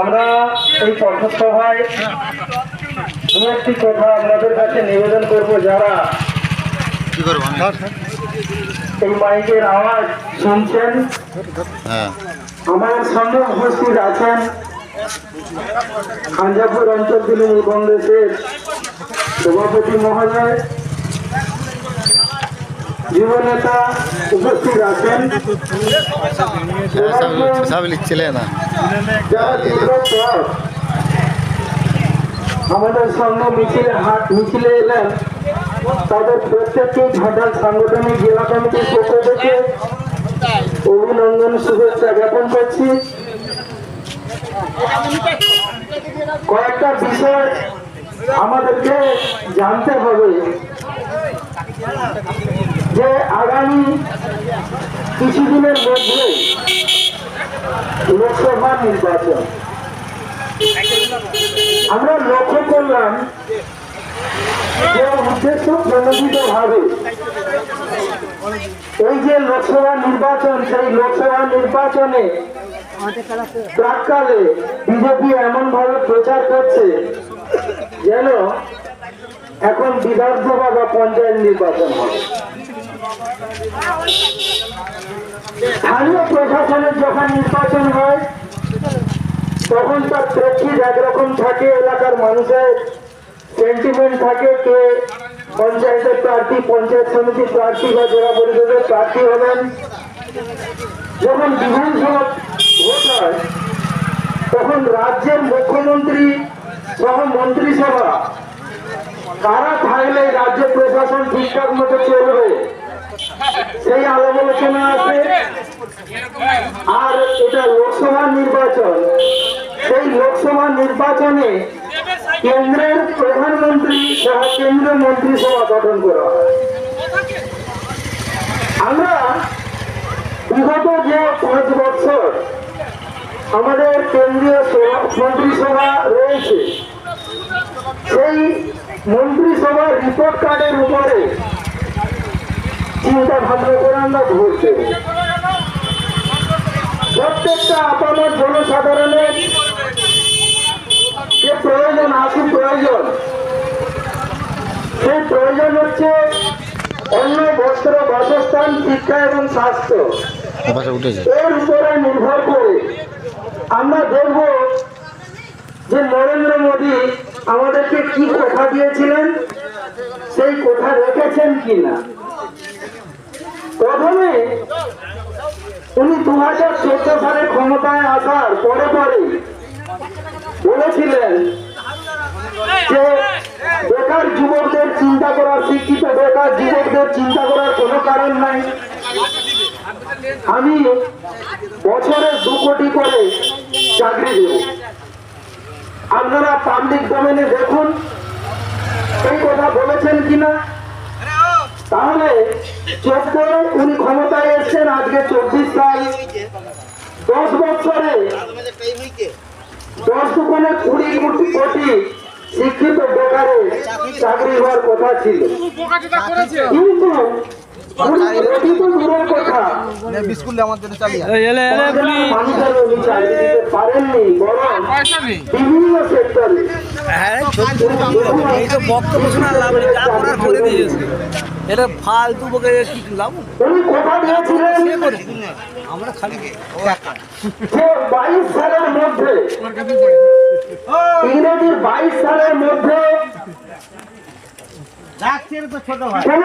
আমরা এই পথসভায় দু একটি কথা আপনাদের কাছে নিবেদন করব যারা এই মাইকের আওয়াজ শুনছেন। হ্যাঁ। আমাদের সঙ্গে উপস্থিত আছেন খাঞ্জাপুর অঞ্চল তৃণমূল কংগ্রেসের সভাপতি মহোদয় যুবনেতা উপস্থিত আছেন। সব যারা দীর্ঘ আমাদের সঙ্গে মিছিলে হাট মিছিলে এলেন তাদের প্রত্যেককে ঘাটাল সাংগঠনিক জেলা কমিটির পক্ষ থেকে অভিনন্দন শুভেচ্ছা জ্ঞাপন করছি। কয়েকটা বিষয় আমাদেরকে জানতে হবে। যে আগামী কিছুদিনের মধ্যে লোকসভা নির্বাচন। আমরা লক্ষ্য করলাম যে উদ্দেশ্য প্রণোদিত ভাবে এই যে লোকসভা নির্বাচন, সেই লোকসভা নির্বাচনে প্রাককালে বিজেপি এমন ভাবে প্রচার করছে যেন এখন বিধানসভা বা পঞ্চায়েত নির্বাচন হবে। স্থানীয় প্রশাসনের যখন নির্বাচন হয়, তখন তার প্রেক্ষিত একরকম থাকে, এলাকার মানুষের সেন্টিমেন্ট থাকে কে পঞ্চায়েতের প্রার্থী, পঞ্চায়েত সমিতির প্রার্থী বা জেলা পরিষদের প্রার্থী হবেন। যখন বিধানসভা ভোট হয়, তখন রাজ্যের মুখ্যমন্ত্রী সহ মন্ত্রিসভা, কারা থাকলে রাজ্য প্রশাসন ঠিকঠাক মতো চলবে? সেই আলোচনা আছে। আর এটা লোকসভা নির্বাচন। সেই লোকসভা নির্বাচনে কেন্দ্রের প্রধানমন্ত্রী সহ কেন্দ্রীয় মন্ত্রিসভা গঠন করা আমরা বিগত যে পাঁচ বছর আমাদের কেন্দ্রীয় সভা- মন্ত্রিসভা রয়েছে, সেই মন্ত্রিসভার রিপোর্ট কার্ডের উপরে চিন্তা ভাবনা করে আমরা ভোট দেব প্রত্যেকটা আপামর জনসাধারণের যে প্রয়োজন আসি প্রয়োজন সেই প্রয়োজন হচ্ছে অন্য বস্ত্র বাসস্থান শিক্ষা এবং স্বাস্থ্য। এর উপরে নির্ভর করে আমরা দেখব যে নরেন্দ্র মোদী আমাদেরকে কি কথা দিয়েছিলেন সেই কথা রেখেছেন কিনা। প্রথমে উনি দু হাজার চোদ্দ সালে ক্ষমতায় আসার পরে পরে বলেছিলেন যে বেকার যুবকদের চিন্তা করার, শিক্ষিত বেকার যুবকদের চিন্তা করার কোনো কারণ নাই। আমি বছরে দু কোটি করে চাকরি দেব। আপনারা পাবলিক ডোমেনে দেখুন, এই কথা বলেছেন কিনা? তাহলে চোদ্দ উনি ক্ষমতায় এসছেন আজকে চব্বিশ সাল দশ বছরে দশ দুগুণে কুড়ি কোটি কোটি শিক্ষিত বেকারে চাকরি হওয়ার কথা ছিল। কিন্তু বিভিন্ন সেক্টরে। তো বক্তব্য শোনার লাভ নেই যা করার করে দিয়েছে এটা ফালতু বকে কি লাভ? উনি কথা দিয়েছিলেন আমরা খালি বাইশ সালের মধ্যে। ইংরেজির বাইশ সালের মধ্যে ছোট